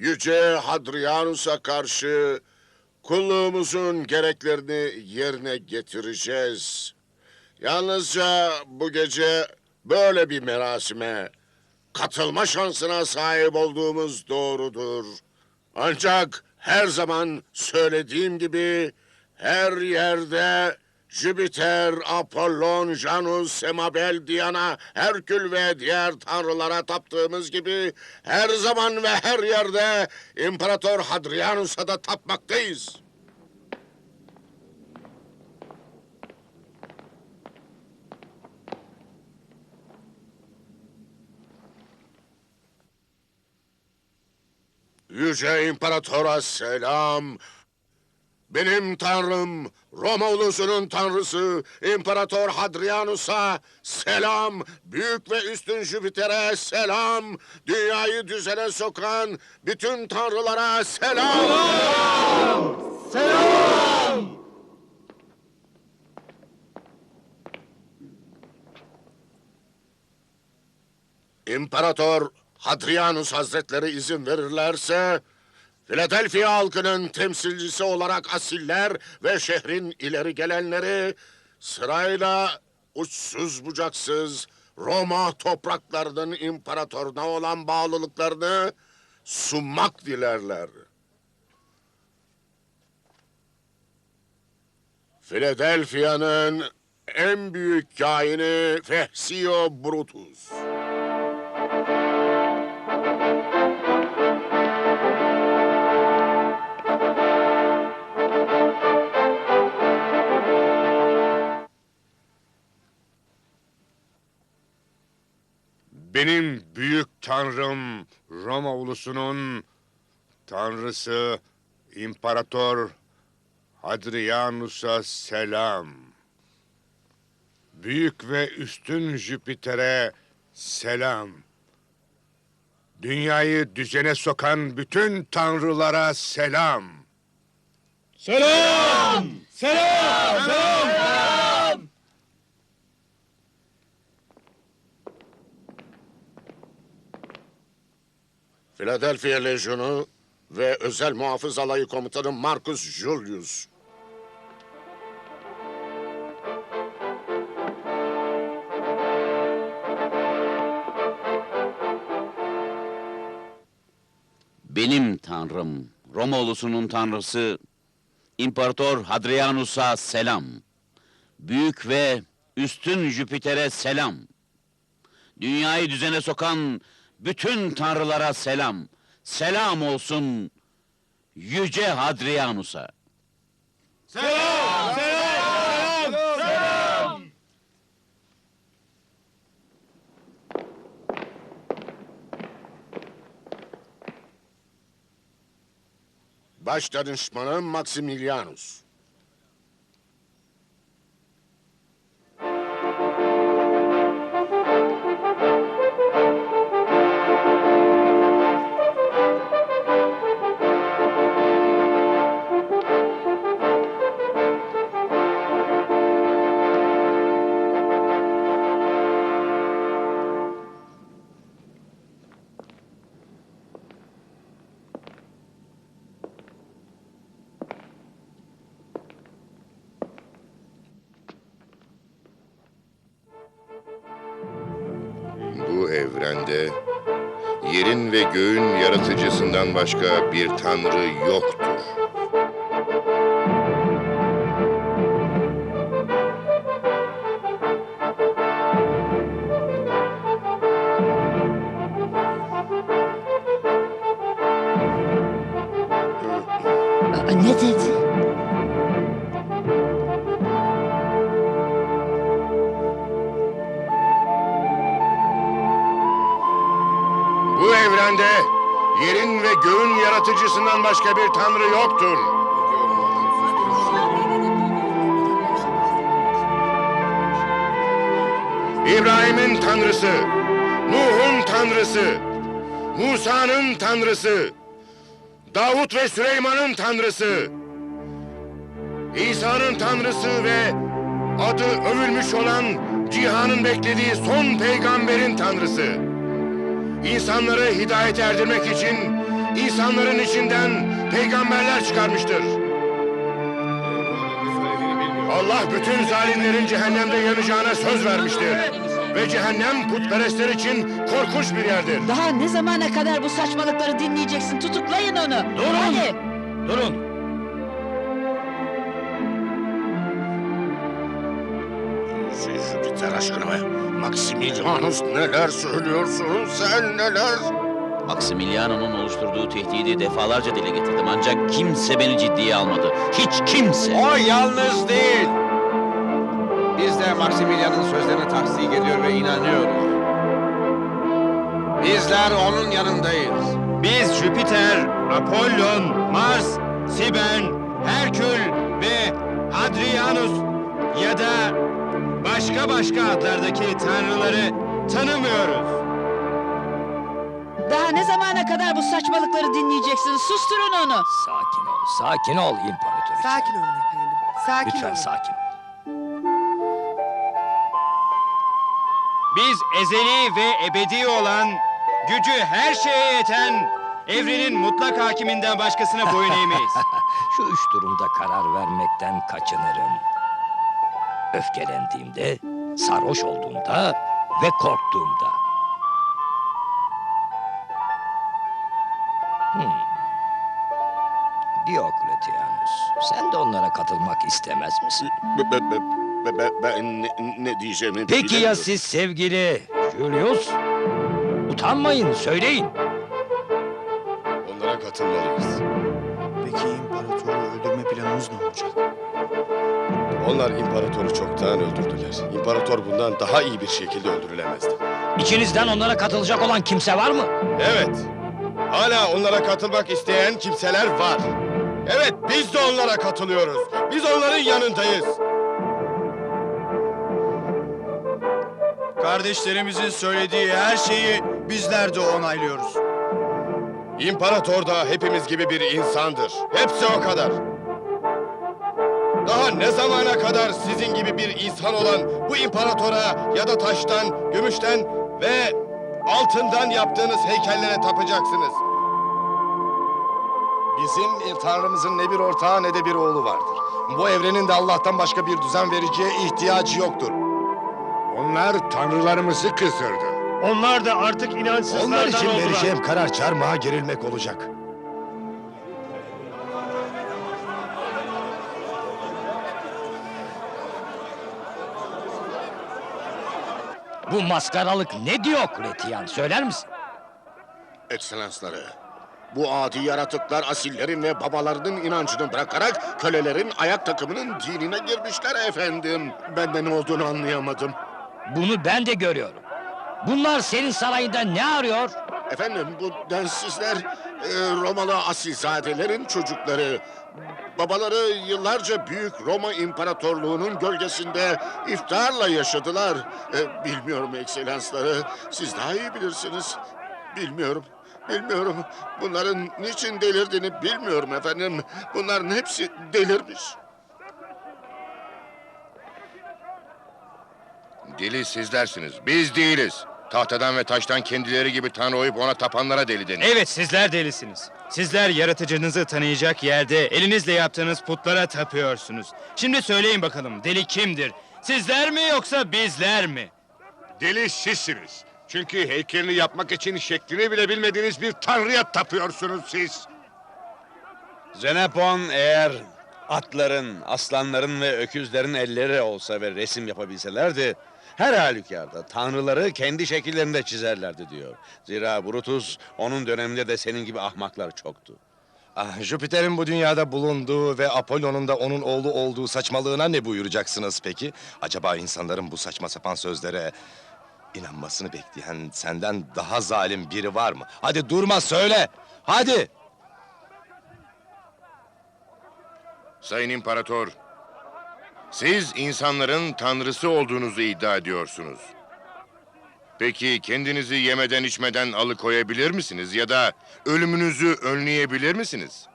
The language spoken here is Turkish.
Yüce Hadrianus'a karşı kulluğumuzun gereklerini yerine getireceğiz. Yalnızca bu gece böyle bir merasime katılma şansına sahip olduğumuz doğrudur. Ancak her zaman söylediğim gibi her yerde Jüpiter, Apollon, Janus, Semabel, Diana, Herkül ve diğer tanrılara taptığımız gibi her zaman ve her yerde İmparator Hadrianus'a da tapmaktayız. Yüce İmparatora selam. Benim tanrım, Roma ulusunun tanrısı İmparator Hadrianus'a selam. Büyük ve üstün Jüpiter'e selam. Dünyayı düzene sokan bütün tanrılara selam. İmparator Hadrianus Hazretleri izin verirlerse... Philadelphia halkının temsilcisi olarak asiller ve şehrin ileri gelenleri... ...sırayla uçsuz bucaksız Roma topraklarının imparatoruna olan bağlılıklarını sunmak dilerler. Philadelphia'nın en büyük kaini Fehsio Brutus. Benim büyük tanrım Roma ulusunun tanrısı İmparator Hadrianus'a selam. Büyük ve üstün Jüpiter'e selam. Dünyayı düzene sokan bütün tanrılara selam. Selam! Selam! Selam! Philadelphia Lejyonu ve Özel Muhafız Alayı Komutanı Marcus Julius. Benim tanrım, Roma ulusunun tanrısı, İmparator Hadrianus'a selam. Büyük ve üstün Jüpiter'e selam. Dünyayı düzene sokan bütün tanrılara selam. Selam olsun Yüce Hadrianus'a. Selam! Selam! Selam! Baş danışmanı Maximilianus. Yerin ve göğün yaratıcısından başka bir tanrı yoktur. Ne dedi? Evrende yerin ve göğün yaratıcısından başka bir tanrı yoktur. İbrahim'in tanrısı, Nuh'un tanrısı, Musa'nın tanrısı, Davut ve Süleyman'ın tanrısı, İsa'nın tanrısı ve adı övülmüş olan cihanın beklediği son peygamberin tanrısı. İnsanları hidayete erdirmek için insan insanların içinden peygamberler çıkarmıştır. Allah bütün zalimlerin cehennemde yanacağına söz vermiştir. Ve cehennem putperestler için korkunç bir yerdir. Daha ne zamana kadar bu saçmalıkları dinleyeceksin? Tutuklayın onu. Durun. Hadi. Durun. Jüpiter aşkına be. Maximilianus neler söylüyorsun sen neler? Maximiliano'nun oluşturduğu tehdidi defalarca dile getirdim ancak kimse beni ciddiye almadı. Hiç kimse. O yalnız değil. Biz de Maximilian'ın sözlerine tasdik ediyor ve inanıyoruz. Bizler onun yanındayız. Biz Jüpiter, Apollon, Mars, Siben, Herkül ve Hadrianus ya da başka başka adlardaki tanrıları tanımıyoruz. Daha ne zamana kadar bu saçmalıkları dinleyeceksin? Susturun onu. Sakin ol, sakin ol imparatoriçe. Sakin olun efendim. Sakin Lütfen olun. sakin. Biz ezeli ve ebedi olan, gücü her şeye yeten, evrenin mutlak hakiminden başkasına boyun eğmeyiz. Şu üç durumda karar vermekten kaçınırım. Öfkelendiğimde, sarhoş olduğumda ve korktuğumda. Hmm. Diokletianus, sen de onlara katılmak istemez misin? Be, be, be, be- be- ben ne, ne diyeceğimi Peki ya bilemiyorum. siz sevgili Julius? Utanmayın, söyleyin. Onlara katılmalıyız. Peki imparatoru öldürme planımız ne olacak? Onlar imparatoru çoktan öldürdüler. İmparator bundan daha iyi bir şekilde öldürülemezdi. İçinizden onlara katılacak olan kimse var mı? Evet. Hala onlara katılmak isteyen kimseler var. Evet, biz de onlara katılıyoruz. Biz onların yanındayız. Kardeşlerimizin söylediği her şeyi bizler de onaylıyoruz. İmparator da hepimiz gibi bir insandır. Hepsi o kadar. Daha ne zamana kadar sizin gibi bir insan olan bu imparatora ya da taştan, gümüşten ve altından yaptığınız heykellere tapacaksınız? Bizim Tanrımızın ne bir ortağı ne de bir oğlu vardır. Bu evrenin de Allah'tan başka bir düzen vericiye ihtiyacı yoktur. Onlar tanrılarımızı kızdırdı. Onlar da artık inançsızlardan oldular. karar çarmıha gerilmek olacak. Bu maskaralık ne Diokletian söyler misin? Ekselansları. Bu adi yaratıklar asillerin ve babalarının inancını bırakarak kölelerin ayak takımının dinine girmişler efendim. Ben de ne olduğunu anlayamadım. Bunu ben de görüyorum. Bunlar senin sarayında ne arıyor? Efendim bu densizler e, Romalı asilzadelerin çocukları. Babaları yıllarca Büyük Roma İmparatorluğu'nun gölgesinde iftarla yaşadılar. E, bilmiyorum ekselansları. Siz daha iyi bilirsiniz. Bilmiyorum. Bilmiyorum. Bunların niçin delirdiğini bilmiyorum efendim. Bunların hepsi delirmiş. Deli sizlersiniz, biz değiliz. Tahtadan ve taştan kendileri gibi tanrı oyup ona tapanlara deli denir. Evet sizler delisiniz. Sizler yaratıcınızı tanıyacak yerde elinizle yaptığınız putlara tapıyorsunuz. Şimdi söyleyin bakalım deli kimdir? Sizler mi yoksa bizler mi? Deli sizsiniz. Çünkü heykelini yapmak için şeklini bile bilmediğiniz bir tanrıya tapıyorsunuz siz. Xenopon eğer atların, aslanların ve öküzlerin elleri olsa ve resim yapabilselerdi... ...her halükarda tanrıları kendi şekillerinde çizerlerdi diyor. Zira Brutus onun döneminde de senin gibi ahmaklar çoktu. Ah, Jüpiter'in bu dünyada bulunduğu ve Apollon'un da onun oğlu olduğu saçmalığına ne buyuracaksınız peki? Acaba insanların bu saçma sapan sözlere inanmasını bekleyen senden daha zalim biri var mı? Hadi durma söyle. Hadi. Sayın İmparator, siz insanların tanrısı olduğunuzu iddia ediyorsunuz. Peki kendinizi yemeden içmeden alıkoyabilir misiniz ya da ölümünüzü önleyebilir misiniz?